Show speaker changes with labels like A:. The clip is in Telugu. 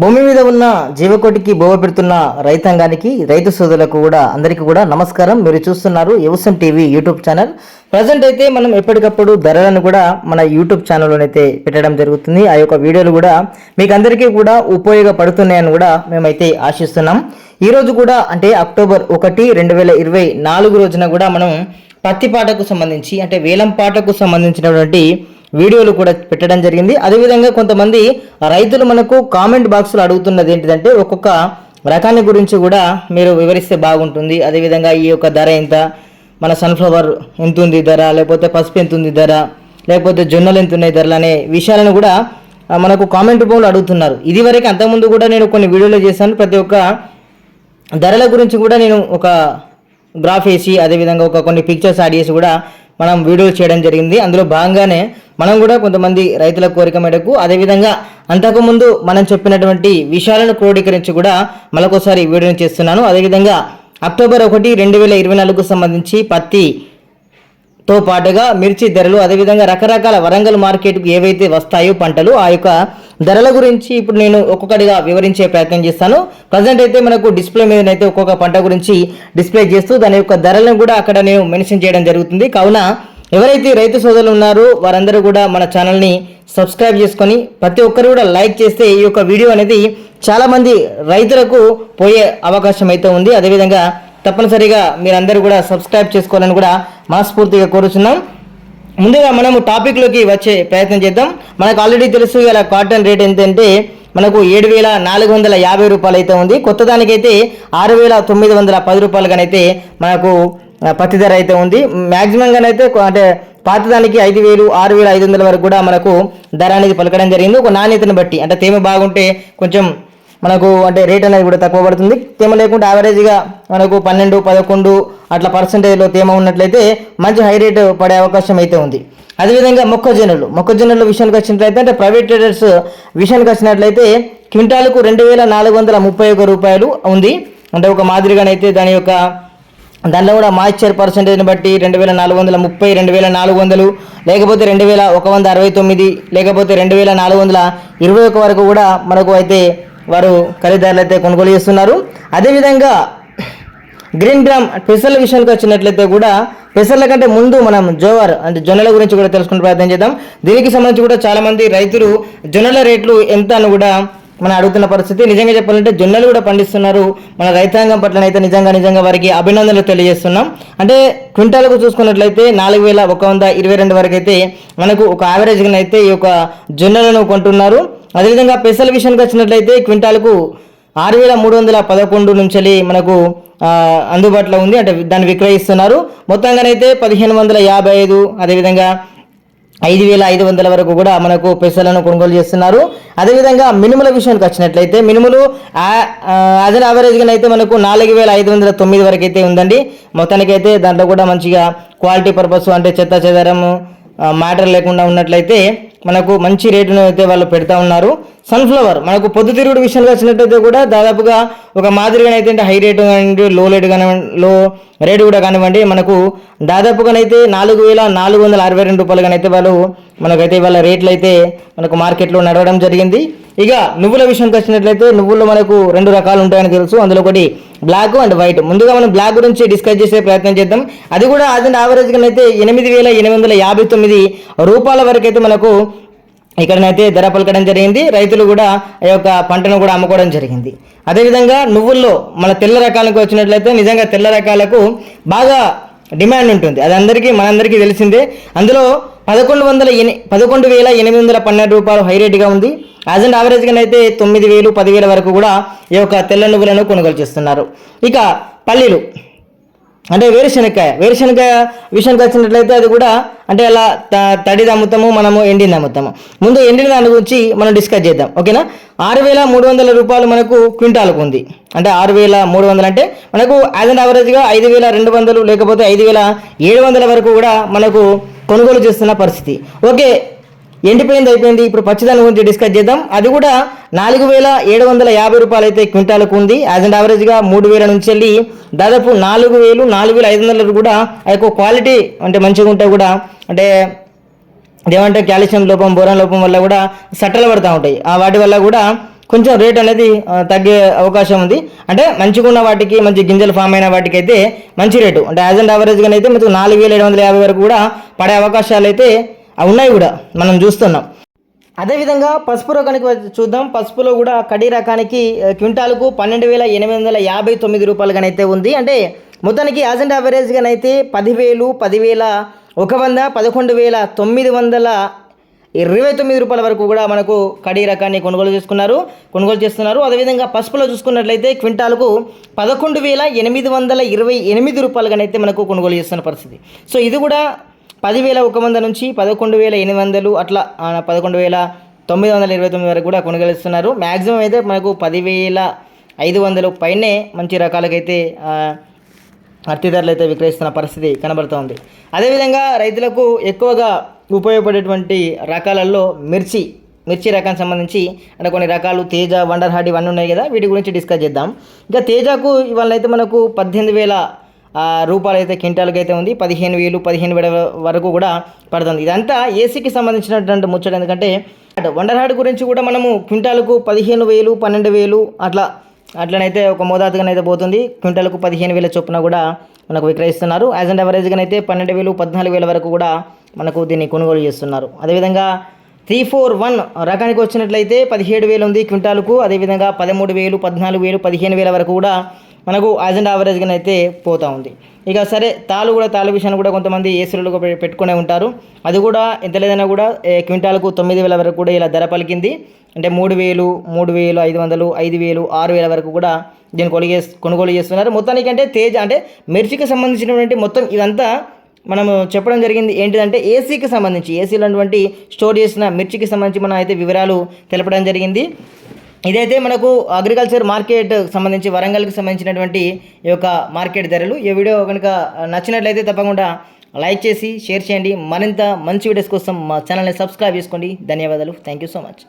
A: భూమి మీద ఉన్న జీవకోటికి బోవ పెడుతున్న రైతాంగానికి రైతు సోదరులకు కూడా అందరికీ కూడా నమస్కారం. మీరు చూస్తున్నారు యువసం టీవీ యూట్యూబ్ ఛానల్. ప్రజెంట్ అయితే మనం ఎప్పటికప్పుడు ధరలను కూడా మన యూట్యూబ్ ఛానల్లోనైతే పెట్టడం జరుగుతుంది. ఆ యొక్క వీడియోలు కూడా మీకు అందరికీ కూడా ఉపయోగపడుతున్నాయని కూడా మేమైతే ఆశిస్తున్నాం. ఈరోజు కూడా అంటే అక్టోబర్ ఒకటి రెండు వేల ఇరవై నాలుగు రోజున కూడా మనం పత్తి పాటకు సంబంధించి అంటే వేలం పాటకు సంబంధించినటువంటి వీడియోలు కూడా పెట్టడం జరిగింది. అదేవిధంగా కొంతమంది రైతులు మనకు కామెంట్ బాక్స్లో అడుగుతున్నది ఏంటిదంటే ఒక్కొక్క రకాన్ని గురించి కూడా మీరు వివరిస్తే బాగుంటుంది. అదేవిధంగా ఈ యొక్క ధర ఎంత? మన సన్ఫ్లవర్ ఎంత ఉంది ధర? లేకపోతే పసుపు ఎంత ఉంది ధర? లేకపోతే జొన్నలు ఎంత ఉన్నాయి ధరలు అనే విషయాలను కూడా మనకు కామెంట్ రూపంలో అడుగుతున్నారు. ఇది వరకు అంతకుముందు కూడా నేను కొన్ని వీడియోలు చేశాను. ప్రతి ఒక్క ధరల గురించి కూడా నేను ఒక గ్రాఫ్ వేసి అదేవిధంగా ఒక కొన్ని పిక్చర్స్ యాడ్ చేసి కూడా మనం వీడియోలు చేయడం జరిగింది. అందులో భాగంగానే మనం కూడా కొంతమంది రైతుల కోరిక మేరకు అదేవిధంగా అంతకుముందు మనం చెప్పినటువంటి విషయాలను క్రోడీకరించి కూడా మరొకసారి వీడియోని చేస్తున్నాను. అదేవిధంగా అక్టోబర్ ఒకటి రెండు వేల ఇరవై నాలుగుకు సంబంధించి పత్తి తో పాటుగా మిర్చి ధరలు అదేవిధంగా రకరకాల వరంగల్ మార్కెట్కు ఏవైతే వస్తాయో పంటలు ఆ యొక్క ధరల గురించి ఇప్పుడు నేను ఒక్కొక్కటిగా వివరించే ప్రయత్నం చేస్తాను. ప్రజెంట్ అయితే మనకు డిస్ప్లే మీద అయితే ఒక్కొక్క పంట గురించి డిస్ప్లే చేస్తూ దాని యొక్క ధరలను కూడా అక్కడ నేను మెన్షన్ చేయడం జరుగుతుంది. కావున ఎవరైతే రైతు సోదరులు ఉన్నారో వారందరూ కూడా మన ఛానల్ని సబ్స్క్రైబ్ చేసుకొని ప్రతి ఒక్కరు కూడా లైక్ చేస్తే ఈ యొక్క వీడియో అనేది చాలామంది రైతులకు పోయే అవకాశం అయితే ఉంది. అదేవిధంగా తప్పనిసరిగా మీరందరూ కూడా సబ్స్క్రైబ్ చేసుకోవాలని కూడా మనస్ఫూర్తిగా కోరుచున్నాం. ముందుగా మనము టాపిక్లోకి వచ్చే ప్రయత్నం చేద్దాం. మనకు ఆల్రెడీ తెలుసు ఇలా కాటన్ రేట్ ఎంతంటే మనకు ఏడు వేల నాలుగు వందల యాభై రూపాయలు అయితే ఉంది. కొత్త దానికైతే ఆరు వేల తొమ్మిది వందల పది రూపాయలుగానైతే మనకు పత్తి ధర అయితే ఉంది. మ్యాక్సిమంగానైతే కొ- అంటే పాతదానికి ఐదు వేలు ఆరు వేలు ఐదు వందల వరకు కూడా మనకు ధర అనేది పలకడం జరిగింది. ఒక నాణ్యతను బట్టి అంటే తేమ బాగుంటే కొంచెం మనకు అంటే రేట్ అనేది కూడా తక్కువ పడుతుంది. తేమ లేకుంటే యావరేజ్గా మనకు పన్నెండు పదకొండు అట్లా పర్సంటేజ్లో తేమ ఉన్నట్లయితే మంచి హై రేట్ పడే అవకాశం అయితే ఉంది. అదేవిధంగా మొక్కజొన్నలు మొక్కజొన్నల విషయానికి వచ్చినట్లయితే అంటే ప్రైవేట్ ట్రేడర్స్ విషయానికి వచ్చినట్లయితే క్వింటాలకు రెండు వేల నాలుగు వందల ముప్పై ఒక రూపాయలు ఉంది. అంటే ఒక మాదిరిగానైతే దాని యొక్క దానిలో కూడా మాయిశ్చర్ పర్సంటేజ్ని బట్టి రెండు వేల నాలుగు వందల ముప్పై రెండు వేల నాలుగు వందలు లేకపోతే రెండు వేల ఒక వంద అరవై తొమ్మిది లేకపోతే రెండు వేల నాలుగు వందల ఇరవై ఒక వరకు కూడా మనకు అయితే వారు ఖరీదారులు అయితే కొనుగోలు చేస్తున్నారు. అదేవిధంగా గ్రీన్ గ్రామ్ పెసర్ల విషయానికి వచ్చినట్లయితే కూడా పెసర్ల కంటే ముందు మనం జోవర్ అంటే జొన్నల గురించి కూడా తెలుసుకునే ప్రయత్నం చేద్దాం. దీనికి సంబంధించి కూడా చాలామంది రైతులు జొన్నల రేట్లు ఎంత అని కూడా మనం అడుగుతున్న పరిస్థితి. నిజంగా చెప్పాలంటే జొన్నలు కూడా పండిస్తున్నారు. మన రైతాంగం పట్లనైతే నిజంగా నిజంగా వారికి అభినందనలు తెలియజేస్తున్నాం. అంటే క్వింటాలకు చూసుకున్నట్లయితే నాలుగు వేల ఒక వంద ఇరవై రెండు వరకు అయితే మనకు ఒక యావరేజ్గా అయితే ఈ యొక్క జొన్నలను కొంటున్నారు. అదేవిధంగా పెసల విషయానికి వచ్చినట్లయితే క్వింటాలకు ఆరు వేల మూడు వందల పదకొండు నుంచి మనకు అందుబాటులో ఉంది. అంటే దాన్ని విక్రయిస్తున్నారు. మొత్తంగానైతే పదిహేను వందల యాభై ఐదు అదేవిధంగా ఐదు వేల ఐదు వందల వరకు కూడా మనకు పెసలను కొనుగోలు చేస్తున్నారు. అదేవిధంగా మినుముల విషయానికి వచ్చినట్లయితే మినుములు అదే యావరేజ్గా అయితే మనకు నాలుగు వేల ఐదు వందల తొమ్మిది వరకు అయితే ఉందండి. మొత్తానికైతే దాంట్లో కూడా మంచిగా క్వాలిటీ పర్పస్ అంటే చెత్త చెదరము మ్యాటర్ లేకుండా ఉన్నట్లయితే మనకు మంచి రేటును అయితే వాళ్ళు పెడతా ఉన్నారు. సన్ఫ్లవర్ మనకు పొద్దుతిరుగుడు విషయంలో వచ్చినట్టయితే కూడా దాదాపుగా ఒక మాదిరిగానైతే అంటే హై రేటు కానివ్వండి లో రేటు కానివ్వండి లో రేటు కూడా కానివ్వండి మనకు దాదాపుగానైతే నాలుగు వేల నాలుగు వందల అరవై రెండు రూపాయలుగానైతే వాళ్ళు మనకైతే వాళ్ళ రేట్లు అయితే మనకు మార్కెట్లో నడవడం జరిగింది. ఇక నువ్వుల విషయానికి వచ్చినట్లయితే నువ్వుల్లో మనకు రెండు రకాలు ఉంటాయని తెలుసు. అందులో ఒకటి బ్లాక్ అండ్ వైట్. ముందుగా మనం బ్లాక్ గురించి డిస్కస్ చేసే ప్రయత్నం చేద్దాం. అది కూడా అది యావరేజ్గా అయితే ఎనిమిది వేల ఎనిమిది వందల యాభై తొమ్మిది రూపాయల వరకు అయితే మనకు ఇక్కడనైతే ధర పలకడం జరిగింది. రైతులు కూడా ఆ యొక్క పంటను కూడా అమ్ముకోవడం జరిగింది. అదేవిధంగా నువ్వుల్లో మన తెల్ల రకాలకు వచ్చినట్లయితే నిజంగా తెల్ల రకాలకు బాగా డిమాండ్ ఉంటుంది. అది అందరికీ మనందరికీ తెలిసిందే. అందులో పదకొండు వందల ఎని పదకొండు వేల ఎనిమిది వందల పన్నెండు రూపాయలు హై రేటుగా ఉంది. యాజ్ అండ్ యావరేజ్గా అయితే తొమ్మిది వేలు పదివేల వరకు కూడా ఈ యొక్క తెల్ల నువ్వులను కొనుగోలు చేస్తున్నారు. ఇక పల్లీలు. అంటే వేరుశనక్కాయ వేరుశనక్కాయ విషయానికి వచ్చినట్లయితే అది కూడా అంటే అలా త- తడిది అమ్ముతాము మనము ఎండింది అమ్ముతాము ముందు ఎండిన దాని గురించి మనం డిస్కస్ చేద్దాం. ఓకేనా? ఆరు వేల మూడు వందల రూపాయలు మనకు క్వింటాల్కు ఉంది. అంటే ఆరు వేల మూడు వందలు అంటే మనకు యాజ్ అండ్ యావరేజ్గా ఐదు వేల రెండు వందలు లేకపోతే ఐదు వేల ఏడు వందల వరకు కూడా మనకు కొనుగోలు చేస్తున్న పరిస్థితి. ఓకే ఎండిపోయింది అయిపోయింది. ఇప్పుడు పచ్చిదాని గురించి డిస్కస్ చేద్దాం. అది కూడా నాలుగు వేల ఏడు వందల యాభై రూపాయలు అయితే క్వింటాలకు ఉంది. యాజ్ అండ్ యావరేజ్గా మూడు వేల నుంచి వెళ్ళి దాదాపు నాలుగు వేలు నాలుగు వేల ఐదు వందలు కూడా ఆ యొక్క క్వాలిటీ అంటే మంచిగా ఉంటే కూడా అంటే ఏమంటే కాల్షియం లోపం బోరాన్ లోపం వల్ల కూడా సట్టలు పడుతూ ఉంటాయి. ఆ వాటి వల్ల కూడా కొంచెం రేట్ అనేది తగ్గే అవకాశం ఉంది. అంటే మంచిగా ఉన్న వాటికి మంచి గింజలు ఫామ్ అయిన వాటికి అయితే మంచి రేటు అంటే యాజ్ అండ్ యావరేజ్గా అయితే మీకు నాలుగు వేల ఏడు వందల యాభై వరకు కూడా పడే అవకాశాలు అయితే ఉన్నాయి కూడా మనం చూస్తున్నాం. అదేవిధంగా పసుపు రకానికి చూద్దాం. పసుపులో కూడా కడి రకానికి క్వింటాల్కు పన్నెండు వేల ఎనిమిది వందల యాభై తొమ్మిది రూపాయలుగానైతే ఉంది. అంటే మొత్తానికి యాజ్ అండ్ యావరేజ్గానైతే పదివేలు పదివేల ఒక వంద పదకొండు వేల తొమ్మిది వందల ఇరవై తొమ్మిది రూపాయల వరకు కూడా మనకు కడి రకాన్ని కొనుగోలు చేసుకున్నారు. కొనుగోలు చేస్తున్నారు. అదేవిధంగా పసుపులో చూసుకున్నట్లయితే క్వింటాలకు పదకొండు వేల ఎనిమిది వందల ఇరవై ఎనిమిది రూపాయలుగానైతే మనకు కొనుగోలు చేస్తున్న పరిస్థితి. సో ఇది కూడా పదివేల ఒక వంద నుంచి పదకొండు వేల ఎనిమిది వందలు అట్లా పదకొండు వేల తొమ్మిది వందల ఇరవై తొమ్మిది వరకు కూడా కొనుగోలుస్తున్నారు మ్యాక్సిమం అయితే మనకు పదివేల ఐదు వందలు పైనే మంచి రకాలకైతే ఆ, అయితే విక్రయిస్తున్న పరిస్థితి కనబడుతోంది. అదేవిధంగా రైతులకు ఎక్కువగా ఉపయోగపడేటువంటి రకాలలో మిర్చి మిర్చి రకానికి సంబంధించి అంటే కొన్ని రకాలు తేజ వండర్ హార్డ్ ఇవన్నీ ఉన్నాయి కదా వీటి గురించి డిస్కస్ చేద్దాం. ఇంకా తేజకు ఇవాళ అయితే మనకు పద్దెనిమిది వేల రూపాయలు అయితే క్వింటాల్కి అయితే ఉంది. పదిహేను వేలు పదిహేను వేల వరకు కూడా పడుతుంది. ఇదంతా ఏసీకి సంబంధించినటువంటి ముచ్చట ఎందుకంటే వండర్ హార్డ్ గురించి కూడా మనము క్వింటాలకు పదిహేను వేలు పన్నెండు వేలు అట్లా అట్లనైతే ఒక మోతాదుగానైతే పోతుంది. క్వింటాలకు పదిహేను వేల చొప్పున కూడా మనకు విక్రయిస్తున్నారు. యాజ్ అండ్ యావరేజ్గానైతే పన్నెండు వేలు పద్నాలుగు వేల వరకు కూడా మనకు దీన్ని కొనుగోలు చేస్తున్నారు. అదేవిధంగా త్రీ ఫోర్ వన్ రకానికి వచ్చినట్లయితే పదిహేడు వేలు ఉంది క్వింటాలకు. అదేవిధంగా పదమూడు వేలు పద్నాలుగు వేలు పదిహేను వేల వరకు కూడా మనకు యాజ్ అండ్ యావరేజ్గా అయితే పోతూ ఉంది. ఇక సరే తాలు కూడా తాలు విషయాన్ని కూడా కొంతమంది ఏసీలు పెట్టుకునే ఉంటారు. అది కూడా ఎంత లేదైనా కూడా క్వింటాల్కు క్వింటాలకు తొమ్మిది వేల వరకు కూడా ఇలా ధర పలికింది. అంటే మూడు వేలు మూడు వేలు ఐదు వందలు ఐదు వేలు ఆరు వేల వరకు కూడా దీన్ని కొనుగోలు కొనుగోలు చేస్తున్నారు. మొత్తానికి అంటే తేజ అంటే మిర్చికి సంబంధించినటువంటి మొత్తం ఇదంతా మనము చెప్పడం జరిగింది ఏంటిదంటే ఏసీకి సంబంధించి ఏసీలో ఉన్నటువంటి స్టోర్ చేసిన మిర్చికి సంబంధించి మనం అయితే వివరాలు తెలపడం జరిగింది. ఇదైతే మనకు అగ్రికల్చర్ మార్కెట్ సంబంధించి వరంగల్కి సంబంధించినటువంటి ఈ యొక్క మార్కెట్ ధరలు. ఈ వీడియో కనుక నచ్చినట్లయితే తప్పకుండా లైక్ చేసి షేర్ చేయండి. మరింత మంచి వీడియోస్ కోసం మా ఛానల్ని సబ్స్క్రైబ్ చేసుకోండి. ధన్యవాదాలు. Thank you so much